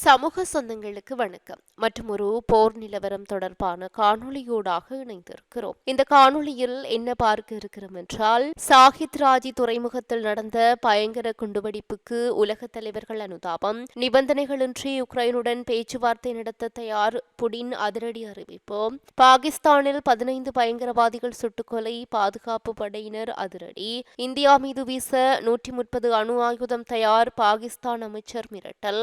சமூக சொந்தங்களுக்கு வணக்கம். மற்றும் ஒரு போர் நிலவரம் தொடர்பான காணொலியோடாக இணைந்திருக்கிறோம். இந்த காணொளியில் என்ன பார்க்க இருக்கிறோம் என்றால் சாகித் ராஜி துறைமுகத்தில் நடந்த பயங்கர குண்டுவெடிப்புக்கு உலக தலைவர்கள் அனுதாபம் நிபந்தனைகளின்றி உக்ரைனுடன் பேச்சுவார்த்தை நடத்த தயார் புடின் அதிரடி அறிவிப்பு பாகிஸ்தானில் பதினைந்து பயங்கரவாதிகள் சுட்டுக்கொலை பாதுகாப்பு படையினர் அதிரடி இந்தியா மீது வீச நூற்றி முப்பது அணு ஆயுதம் தயார் பாகிஸ்தான் அமைச்சர் மிரட்டல்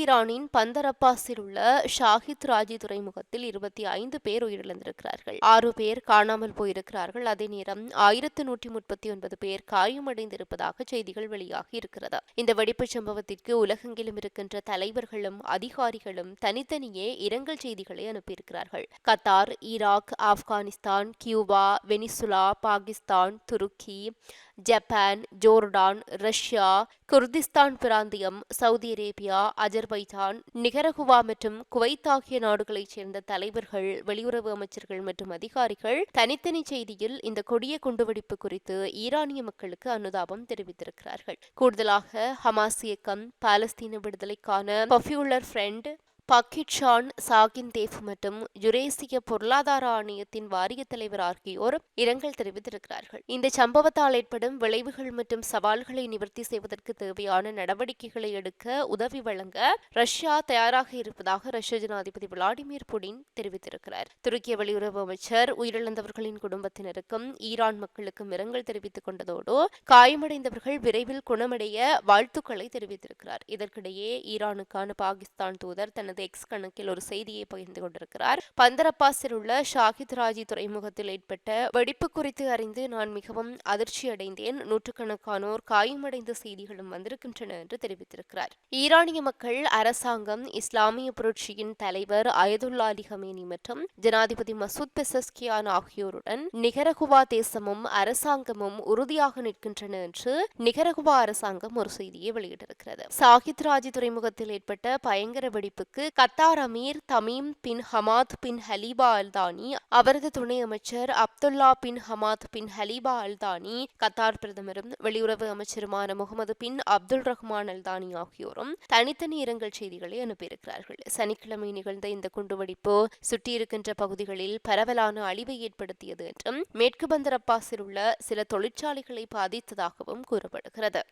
ஈரானின் பந்தரப்பாஸில் உள்ள ஷாஹித் ராஜி துறைமுகத்தில் இருபத்தி ஐந்து பேர் உயிரிழந்திருக்கிறார்கள். ஆறு பேர் காணாமல் போயிருக்கிறார்கள். அதே நேரம் ஆயிரத்து நூற்றி முப்பத்தி ஒன்பது பேர் காயமடைந்திருப்பதாக செய்திகள் வெளியாகி இருக்கிறது. இந்த வெடிப்பு சம்பவத்திற்கு உலகெங்கிலும் இருக்கின்ற தலைவர்களும் அதிகாரிகளும் தனித்தனியே இரங்கல் செய்திகளை அனுப்பியிருக்கிறார்கள். Qatar Iraq Afghanistan Cuba Venezuela Pakistan துருக்கி ஜப்பான் ஜோர்டான் ரஷ்யா குர்திஸ்தான் பிராந்தியம் சவுதி அரேபியா அஜர்பைஜான் நிகரகுவா மற்றும் குவைத் ஆகிய நாடுகளைச் சேர்ந்த தலைவர்கள் வெளியுறவு அமைச்சர்கள் மற்றும் அதிகாரிகள் தனித்தனி செய்தியில் இந்த கொடிய குண்டுவெடிப்பு குறித்து ஈரானிய மக்களுக்கு அனுதாபம் தெரிவித்திருக்கிறார்கள். கூடுதலாக ஹமாஸ் இயக்கம் பாலஸ்தீன விடுதலைக்கான பஃபியூலர் ஃப்ரெண்ட் பக்கிட்ஷான் சாகின் தேஃப் மற்றும் யுரேசிய பொருளாதார ஆணையத்தின் வாரிய தலைவர் ஆகியோர் இரங்கல் தெரிவித்திருக்கிறார்கள். இந்த சம்பவத்தால் ஏற்படும் விளைவுகள் மற்றும் சவால்களை நிவர்த்தி செய்வதற்கு தேவையான நடவடிக்கைகளை எடுக்க உதவி வழங்க ரஷ்யா தயாராக இருப்பதாக ரஷ்ய ஜனாதிபதி விளாடிமிர் புடின் தெரிவித்திருக்கிறார். துருக்கிய வெளியுறவு அமைச்சர் உயிரிழந்தவர்களின் குடும்பத்தினருக்கும் ஈரான் மக்களுக்கும் இரங்கல் தெரிவித்துக் கொண்டதோடு காயமடைந்தவர்கள் விரைவில் குணமடைய வாழ்த்துக்களை தெரிவித்திருக்கிறார். இதற்கிடையே ஈரானுக்கான பாகிஸ்தான் தூதர் தனது தனது எக்ஸ் கணக்கில் ஒரு செய்தியை பகிர்ந்து கொண்டிருக்கிறார். பந்தரப்பாசில் உள்ள ஷாஹித் ராஜி துறைமுகத்தில் ஏற்பட்ட வெடிப்பு குறித்து அறிந்து நான் மிகவும் அதிர்ச்சி அடைந்தேன். நூற்றுக்கணக்கானோர் காயமடைந்த செய்திகளும் வந்திருக்கின்றன என்று தெரிவித்திருக்கிறார். ஈரானிய மக்கள் அரசாங்கம் இஸ்லாமிய புரட்சியின் தலைவர் அயதுல்லா அலி ஹமேனி மற்றும் ஜனாதிபதி மசூத் பெசஸ்கியான் ஆகியோருடன் நிகரகுவா தேசமும் அரசாங்கமும் உறுதியாக நிற்கின்றன என்று நிகரகுவா அரசாங்கம் ஒரு செய்தியை வெளியிட்டிருக்கிறது. சாகித் ராஜி துறைமுகத்தில் ஏற்பட்ட பயங்கர வெடிப்புக்கு Qatar Amir Tamim bin Hamad bin Khalifa Al Thani அவரது துணை அமைச்சர் Abdullah bin Hamad bin Khalifa Al Thani Qatar பிரதமரும் வெளியுறவு அமைச்சருமான Mohammed bin Abdul Rahman Al Thani ஆகியோரும் தனித்தனி இரங்கல் செய்திகளை அனுப்பியிருக்கிறார்கள். சனிக்கிழமை நிகழ்ந்த இந்த குண்டுவெடிப்பு சுற்றியிருக்கின்ற பகுதிகளில் பரவலான அழிவை ஏற்படுத்தியது என்றும் மேற்கு பந்தரப்பாஸில் உள்ள சில தொழிற்சாலைகளை பாதித்ததாகவும் கூறப்படுகிறது.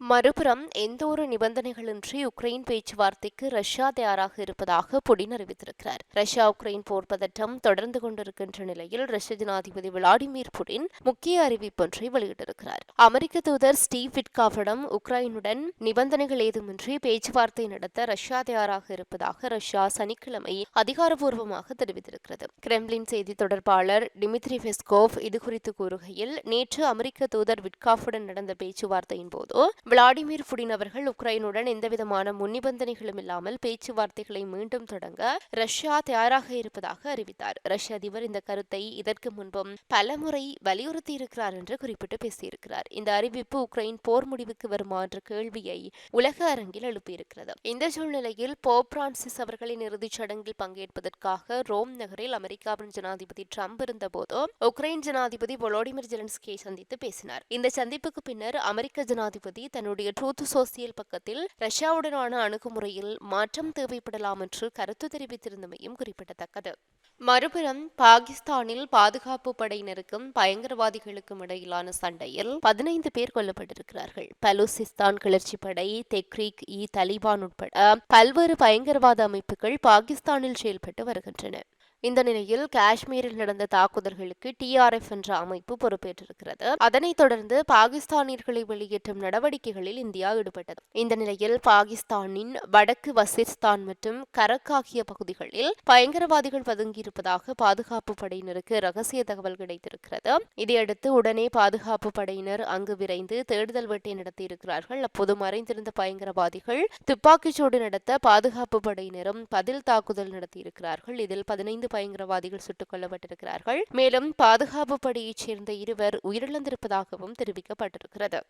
மறுபுறம் எந்த ஒரு நிபந்தனைகளின்றி உக்ரைன் பேச்சுவார்த்தைக்கு ரஷ்யா தயாராக இருப்பதாக புடின் அறிவித்திருக்கிறார். ரஷ்யா உக்ரைன் போர் பதட்டம் தொடர்ந்து கொண்டிருக்கின்ற நிலையில் ரஷ்ய ஜனாதிபதி விளாடிமிர் புடின் முக்கிய அறிவிப்பொன்றை வெளியிட்டிருக்கிறார். அமெரிக்க தூதர் ஸ்டீவ் விட்காவிடம் உக்ரைனுடன் நிபந்தனைகள் ஏதுமின்றி பேச்சுவார்த்தை நடத்த ரஷ்யா தயாராக இருப்பதாக ரஷ்யா சனிக்கிழமை அதிகாரப்பூர்வமாக தெரிவித்திருக்கிறது. கிரெம்லின் செய்தி தொடர்பாளர் டிமித்ரி பெஸ்கோவ் இதுகுறித்து கூறுகையில் நேற்று அமெரிக்க தூதர் விட்காஃபுடன் நடந்த பேச்சுவார்த்தையின் போது விளாடிமிர் புடின் அவர்கள் உக்ரைனுடன் எந்தவிதமான முன்னிபந்தனைகளும் இல்லாமல் பேச்சுவார்த்தைகளை மீண்டும் தொடங்க ரஷ்யா தயாராக இருப்பதாக அறிவித்தார். ரஷ்ய அதிபர் இந்த கருத்தை இதற்கு முன்பும் பலமுறை வலியுறுத்தி இருக்கிறார் என்று குறிப்பிட்டு பேசியிருக்கிறார். இந்த அறிவிப்பு உக்ரைன் போர் முடிவுக்கு வருமா என்ற கேள்வியை உலக அரங்கில் எழுப்பியிருக்கிறது. இந்த சூழ்நிலையில் போப் பிரான்சிஸ் அவர்களின் இறுதிச் சடங்கில் பங்கேற்பதற்காக ரோம் நகரில் அமெரிக்காவின் ஜனாதிபதி ட்ரம்ப் இருந்தபோது உக்ரைன் ஜனாதிபதி பொலோடிமிர் ஜெலன்ஸ்கியை சந்தித்து பேசினார். இந்த சந்திப்புக்கு பின்னர் அமெரிக்க ஜனாதிபதி தன்னுடைய ட்ரூத் சோசியல் பக்கத்தில் ரஷ்யாவுடனான அணுகுமுறையில் மாற்றம் தேவைப்படலாம் என்று கருத்து தெரிவித்திருந்தமையும் குறிப்பிடத்தக்கது. மறுபுறம் பாகிஸ்தானில் பாதுகாப்பு படையினருக்கும் பயங்கரவாதிகளுக்கும் இடையிலான சண்டையில் பதினைந்து பேர் கொல்லப்பட்டிருக்கிறார்கள். பலூசிஸ்தான் கிளர்ச்சி படை தெக்ரீக் இ தலிபான் உட்பட பல்வேறு பயங்கரவாத அமைப்புகள் பாகிஸ்தானில் செயல்பட்டு வருகின்றன. இந்த நிலையில் காஷ்மீரில் நடந்த தாக்குதல்களுக்கு டிஆர்எஃப் என்ற அமைப்பு பொறுப்பேற்றிருக்கிறது. அதனைத் தொடர்ந்து பாகிஸ்தானியர்களை வெளியேற்றும் நடவடிக்கைகளில் இந்தியா ஈடுபட்டது. இந்த நிலையில் பாகிஸ்தானின் வடக்கு வசிஸ்தான் மற்றும் கரக் ஆகிய பகுதிகளில் பயங்கரவாதிகள் பதுங்கியிருப்பதாக பாதுகாப்பு படையினருக்கு ரகசிய தகவல் கிடைத்திருக்கிறது. இதையடுத்து உடனே பாதுகாப்பு படையினர் அங்கு விரைந்து தேடுதல் வேட்டை நடத்தியிருக்கிறார்கள். அப்போது மறைந்திருந்த பயங்கரவாதிகள் துப்பாக்கிச்சூடு நடத்த பாதுகாப்பு படையினரும் பதில் தாக்குதல் நடத்தியிருக்கிறார்கள். இதில் பதினைந்து ஐந்து பயங்கரவாதிகள் சுட்டுக் கொல்லப்பட்டிருக்கிறார்கள். மேலும் பாதுகாப்பு படையைச் சேர்ந்த இருவர் உயிரிழந்திருப்பதாகவும் தெரிவிக்கப்பட்டிருக்கிறது.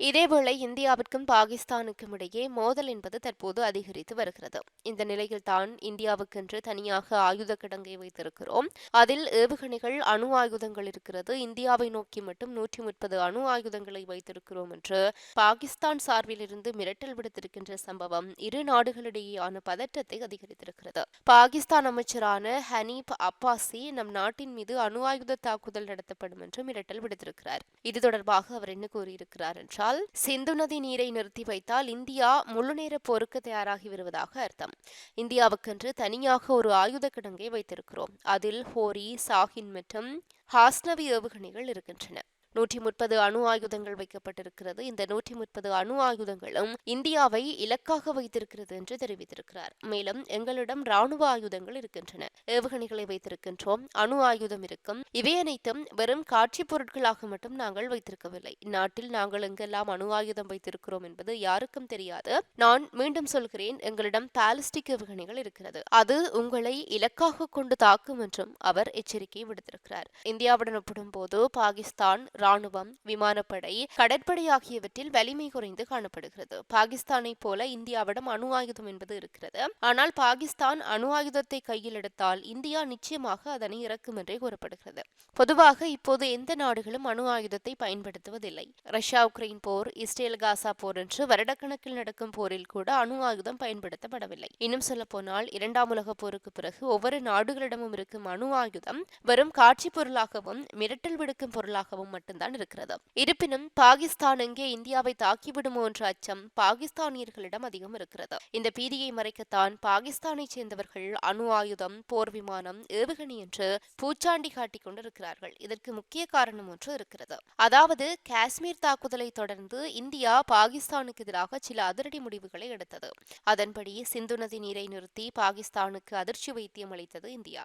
இதேவேளை இந்தியாவிற்கும் பாகிஸ்தானுக்கும் இடையே மோதல் என்பது தற்போது அதிகரித்து வருகிறது. இந்த நிலையில் தான் இந்தியாவுக்கென்று தனியாக ஆயுத கிடங்கை வைத்திருக்கிறோம். அதில் ஏவுகணைகள் அணு ஆயுதங்கள் இருக்கிறது. இந்தியாவை நோக்கி மட்டும் நூற்றி முப்பது அணு ஆயுதங்களை வைத்திருக்கிறோம் என்று பாகிஸ்தான் சார்பில் இருந்து மிரட்டல் விடுத்திருக்கின்ற சம்பவம் இரு நாடுகளிடையேயான பதற்றத்தை அதிகரித்திருக்கிறது. பாகிஸ்தான் அமைச்சரான ஹனீப் அப்பாசி நம் நாட்டின் மீது அணு ஆயுத தாக்குதல் நடத்தப்படும் என்று மிரட்டல் விடுத்திருக்கிறார். இது தொடர்பாக அவர் என்ன கூறியிருக்கிறார் என்றால் என்றால் சிந்து நதி நீரை நிறுத்தி வைத்தால் இந்தியா முழுநேர போருக்கு தயாராகி வருவதாக அர்த்தம். இந்தியாவுக்கென்று தனியாக ஒரு ஆயுத கிடங்கை வைத்திருக்கிறோம். அதில் ஹோரி சாஹின் மற்றும் ஹாஸ்னவி ஏவுகணைகள் இருக்கின்றன. நூற்றி முப்பது அணு ஆயுதங்கள் வைக்கப்பட்டிருக்கிறது. இந்த நூற்றி முப்பது அணு ஆயுதங்களும் இந்தியாவை இலக்காக வைத்திருக்கிறது என்று தெரிவித்திருக்கிறார். மேலும் எங்களிடம் ராணுவ ஆயுதங்கள் இருக்கின்றன. ஏவுகணைகளை வைத்திருக்கின்றோம். அணு ஆயுதம் இருக்கும். இவை அனைத்தும் வெறும் காட்சி பொருட்களாக மட்டும் நாங்கள் வைத்திருக்கவில்லை. நாட்டில் நாங்கள் எங்கெல்லாம் அணு ஆயுதம் வைத்திருக்கிறோம் என்பது யாருக்கும் தெரியாது. நான் மீண்டும் சொல்கிறேன். எங்களிடம் பாலிஸ்டிக் ஏவுகணைகள் இருக்கிறது. அது உங்களை இலக்காக கொண்டு தாக்கும் என்றும் அவர் எச்சரிக்கை விடுத்திருக்கிறார். இந்தியாவுடன் ஒப்பிடும் போது பாகிஸ்தான் ராணுவம் விமானப்படை கடற்படை ஆகியவற்றில் வலிமை குறைந்து காணப்படுகிறது. பாகிஸ்தானை போல இந்தியாவிடம் அணு ஆயுதம் என்பது இருக்கிறது. ஆனால் பாகிஸ்தான் அணு ஆயுதத்தை கையில் எடுத்தால் இந்தியா நிச்சயமாக அதனை இறக்கும் என்றே கூறப்படுகிறது. பொதுவாக இப்போது எந்த நாடுகளும் அணு ஆயுதத்தை பயன்படுத்துவதில்லை. ரஷ்யா உக்ரைன் போர் இஸ்ரேல் காசா போர் என்று வருடக்கணக்கில் நடக்கும் போரில் கூட அணு ஆயுதம் பயன்படுத்தப்படவில்லை. இன்னும் சொல்ல போனால் இரண்டாம் உலக போருக்கு பிறகு ஒவ்வொரு நாடுகளிடமும் இருக்கும் அணு ஆயுதம் வெறும் காட்சி பொருளாகவும் மிரட்டல் விடுக்கும் பொருளாகவும் மட்டும் மட்டும்தான் இருக்கிறது. இருப்பினும் பாகிஸ்தான் எங்கே இந்தியாவை தாக்கிவிடுமோ என்ற அச்சம் பாகிஸ்தானியர்களிடம் அதிகம் இருக்கிறது. இந்த பீதியை மறைக்கத்தான் பாகிஸ்தானை சேர்ந்தவர்கள் அணு ஆயுதம் போர் விமானம் ஏவுகணை என்று பூச்சாண்டி காட்டிக் கொண்டிருக்கிறார்கள். இதற்கு முக்கிய காரணம் ஒன்று இருக்கிறது. அதாவது காஷ்மீர் தாக்குதலை தொடர்ந்து இந்தியா பாகிஸ்தானுக்கு எதிராக சில அதிரடி முடிவுகளை எடுத்தது. அதன்படி சிந்து நதி நீரை நிறுத்தி பாகிஸ்தானுக்கு அதிர்ச்சி வைத்தியம் அளித்தது இந்தியா.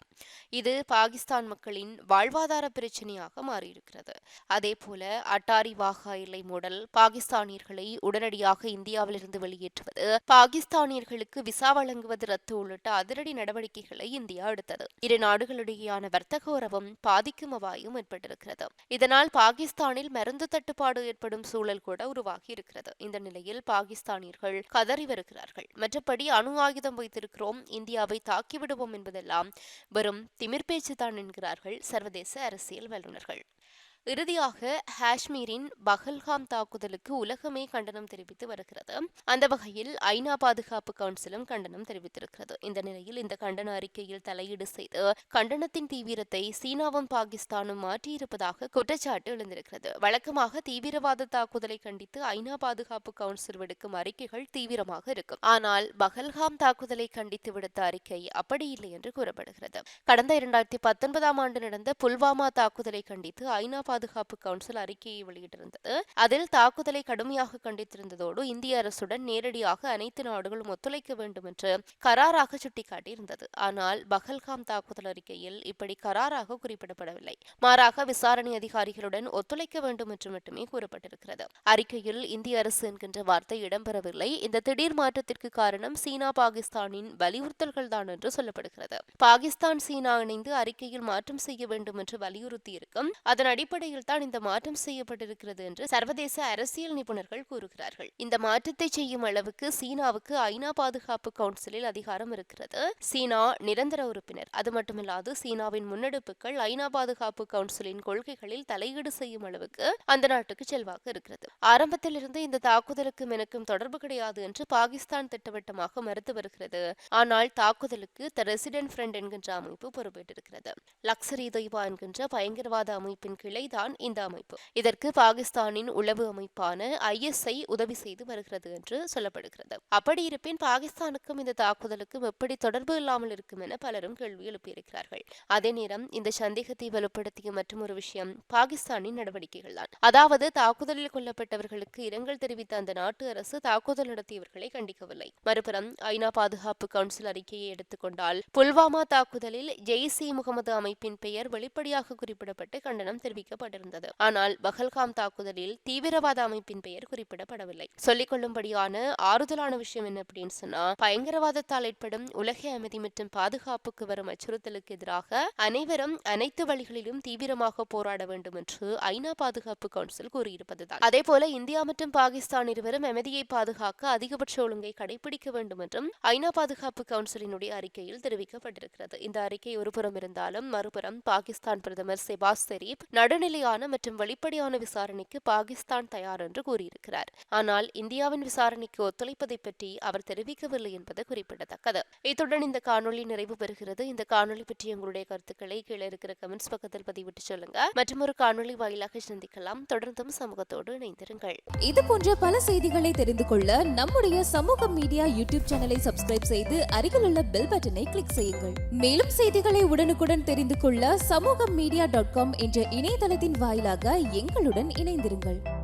இது பாகிஸ்தான் மக்களின் வாழ்வாதார பிரச்சனையாக மாறியிருக்கிறது. அதேபோல அட்டாரி வாகா எல்லை மூடல் பாகிஸ்தானியர்களை உடனடியாக இந்தியாவிலிருந்து வெளியேற்றுவது பாகிஸ்தானியர்களுக்கு விசா வழங்குவது ரத்து உள்ளிட்ட அதிரடி நடவடிக்கைகளை இந்தியா எடுத்தது. இரு நாடுகளிடையேயான வர்த்தக உறவும் பாதிக்கும் அபாயம் ஏற்பட்டிருக்கிறது. இதனால் பாகிஸ்தானில் மருந்து தட்டுப்பாடு ஏற்படும் சூழல் கூட உருவாகி இருக்கிறது. இந்த நிலையில் பாகிஸ்தானியர்கள் கதறி வருகிறார்கள். மற்றபடி அணு ஆயுதம் வைத்திருக்கிறோம் இந்தியாவை தாக்கிவிடுவோம் என்பதெல்லாம் வெறும் திமிர் பேச்சுதான் என்கிறார்கள் சர்வதேச அரசியல் வல்லுநர்கள். இறுதியாக காஷ்மீரின் பஹல்காம் தாக்குதலுக்கு உலகமே கண்டனம் தெரிவித்து வருகிறது. அந்த வகையில் ஐநா பாதுகாப்பு கவுன்சிலும் கண்டனம் தெரிவித்திருக்கிறது. இந்த நிலையில் இந்த கண்டன அறிக்கையில் தலையீடு செய்து கண்டனத்தின் தீவிரத்தை சீனாவும் பாகிஸ்தானும் மாற்றியிருப்பதாக குற்றச்சாட்டு எழுந்திருக்கிறது. வழக்கமாக தீவிரவாத தாக்குதலை கண்டித்து ஐநா பாதுகாப்பு கவுன்சில் விடுக்கும் அறிக்கைகள் தீவிரமாக இருக்கும். ஆனால் பகல்காம் தாக்குதலை கண்டித்து விடுத்த அறிக்கை அப்படி இல்லை என்று கூறப்படுகிறது. கடந்த இரண்டாயிரத்தி பத்தொன்பதாம் ஆண்டு நடந்த புல்வாமா தாக்குதலை கண்டித்து ஐநா பாதுகாப்பு கவுன்சில் அறிக்கையை வெளியிட்டிருந்தது. அதில் தாக்குதலை கடுமையாக கண்டித்திருந்ததோடு இந்திய அரசுடன் நேரடியாக அனைத்து நாடுகளும் ஒத்துழைக்க வேண்டும் என்று கராராக சுட்டிக்காட்டியிருந்தது. ஆனால் பஹல்காம் தாக்குதல் அறிக்கையில் இப்படி கராராக குறிப்பிடப்படவில்லை. மாறாக விசாரணை அதிகாரிகளுடன் ஒத்துழைக்க வேண்டும் என்று மட்டுமே கூறப்பட்டிருக்கிறது. அறிக்கையில் இந்திய அரசு என்கின்ற வார்த்தை இடம்பெறவில்லை. இந்த திடீர் மாற்றத்திற்கு காரணம் சீனா பாகிஸ்தானின் வலியுறுத்தல்கள் தான் என்று சொல்லப்படுகிறது. பாகிஸ்தான் சீனா இணைந்து அறிக்கையில் மாற்றம் செய்ய வேண்டும் என்று வலியுறுத்தியிருக்கும் அதன் அடிப்படை அடிப்படையில் தான் இந்த மாற்றம் செய்யப்பட்டிருக்கிறது என்று சர்வதேச அரசியல் நிபுணர்கள் கூறுகிறார்கள். இந்த மாற்றத்தை செய்யும் அளவுக்கு சீனாவுக்கு ஐநா பாதுகாப்பு கவுன்சிலில் அதிகாரம் இருக்கிறது. சீனா நிரந்தர உறுப்பினர். அது மட்டுமில்லாது சீனாவின் முன்னெடுப்புகள் ஐநா பாதுகாப்பு கவுன்சிலின் கொள்கைகளில் தலையீடு செய்யும் அளவுக்கு அந்த நாட்டுக்கு செல்வாக்கு இருக்கிறது. ஆரம்பத்திலிருந்து இந்த தாக்குதலுக்கு எனக்கும் தொடர்பு கிடையாது என்று பாகிஸ்தான் திட்டவட்டமாக மறுத்து வருகிறது. ஆனால் தாக்குதலுக்கு த ரெசிடென்ட் ஃப்ரெண்ட் என்கின்ற அமைப்பு பொறுப்பேற்றிருக்கிறது. லக்ஸரி தொய்பா என்கின்ற பயங்கரவாத அமைப்பின் கிளை தான் இந்த அமைப்பு. இதற்கு பாகிஸ்தானின் உளவு அமைப்பான ஐஎஸ்ஐ உதவி செய்து வருகிறது என்று சொல்லப்படுகிறது. அப்படி இருப்பின் பாகிஸ்தானுக்கும் இந்த தாக்குதலுக்கும் எப்படி தொடர்பு இல்லாமல் இருக்கும் என பலரும் கேள்வி எழுப்பியிருக்கிறார்கள். அதே நேரம் இந்த சந்தேகத்தை வலுப்படுத்திய ஒரு விஷயம் பாகிஸ்தானின் நடவடிக்கைகள் தான். அதாவது தாக்குதலில் கொல்லப்பட்டவர்களுக்கு இரங்கல் தெரிவித்த அந்த நாட்டு அரசு தாக்குதல் நடத்தியவர்களை கண்டிக்கவில்லை. மறுபுறம் ஐநா பாதுகாப்பு கவுன்சில் அறிக்கையை எடுத்துக்கொண்டால் புல்வாமா தாக்குதலில் ஜெய்ஸ் இ முகமது அமைப்பின் பெயர் வெளிப்படையாக குறிப்பிடப்பட்டு கண்டனம் தெரிவிக்கப்பட்டது. தெரிவிக்கப்பட்டிருந்தது ஆனால் பஹல்காம் தாக்குதலில் தீவிரவாத அமைப்பின் பெயர் குறிப்பிடப்படவில்லை. சொல்லிக் கொள்ளும்படியான ஆறுதலான விஷயம் என்ன அப்படின்னு சொன்னா பயங்கரவாதத்தால் ஏற்படும் உலக அமைதி மற்றும் பாதுகாப்புக்கு வரும் அச்சுறுத்தலுக்கு எதிராக அனைவரும் அனைத்து வழிகளிலும் தீவிரமாக போராட வேண்டும் என்று ஐநா பாதுகாப்பு கவுன்சில் கூறியிருப்பதுதான். அதே போல இந்தியா மற்றும் பாகிஸ்தான் இருவரும் அமைதியை பாதுகாக்க அதிகபட்ச ஒழுங்கை கடைபிடிக்க வேண்டும் என்றும் ஐநா பாதுகாப்பு கவுன்சிலினுடைய அறிக்கையில் தெரிவிக்கப்பட்டிருக்கிறது. இந்த அறிக்கை ஒருபுறம் இருந்தாலும் மறுபுறம் பாகிஸ்தான் பிரதமர் செபாஸ் ஷெரீப் நடுநிலையான மற்றும் வெளிப்படையான விசாரணைக்கு பாகிஸ்தான் தயார் என்று கூறியிருக்கிறார். ஆனால் இந்தியாவின் விசாரணைக்கு ஒத்துழைப்பதை பற்றி அவர் தெரிவிக்கவில்லை என்பது குறிப்பிடத்தக்கது. இத்துடன் இந்த காணொலி நிறைவு பெறுகிறது. இந்த காணொலி பற்றி உங்களுடைய கருத்துக்களை கீழே இருக்கிற கமெண்ட்ஸ் பக்கத்தில் பதிவிட்டு சொல்லுங்க. மற்றும் ஒரு காணொலி வாயிலாக சந்திக்கலாம். தொடர்ந்தும் சமூகத்தோடு இணைந்திருங்கள். இது போன்ற பல செய்திகளை தெரிந்து கொள்ள நம்முடைய சமூக மீடியா யூடியூப் சேனலை சப்ஸ்கிரைப் செய்து அருகில் உள்ள பெல் பட்டனை கிளிக் செய்யுங்கள். மேலும் செய்திகளை உடனுக்குடன் தெரிந்து கொள்ள சமூக மீடியா டாட் காம் என்ற இணையதள இணையதளத்தின் வாயிலாக எங்களுடன் இணைந்திருங்கள்.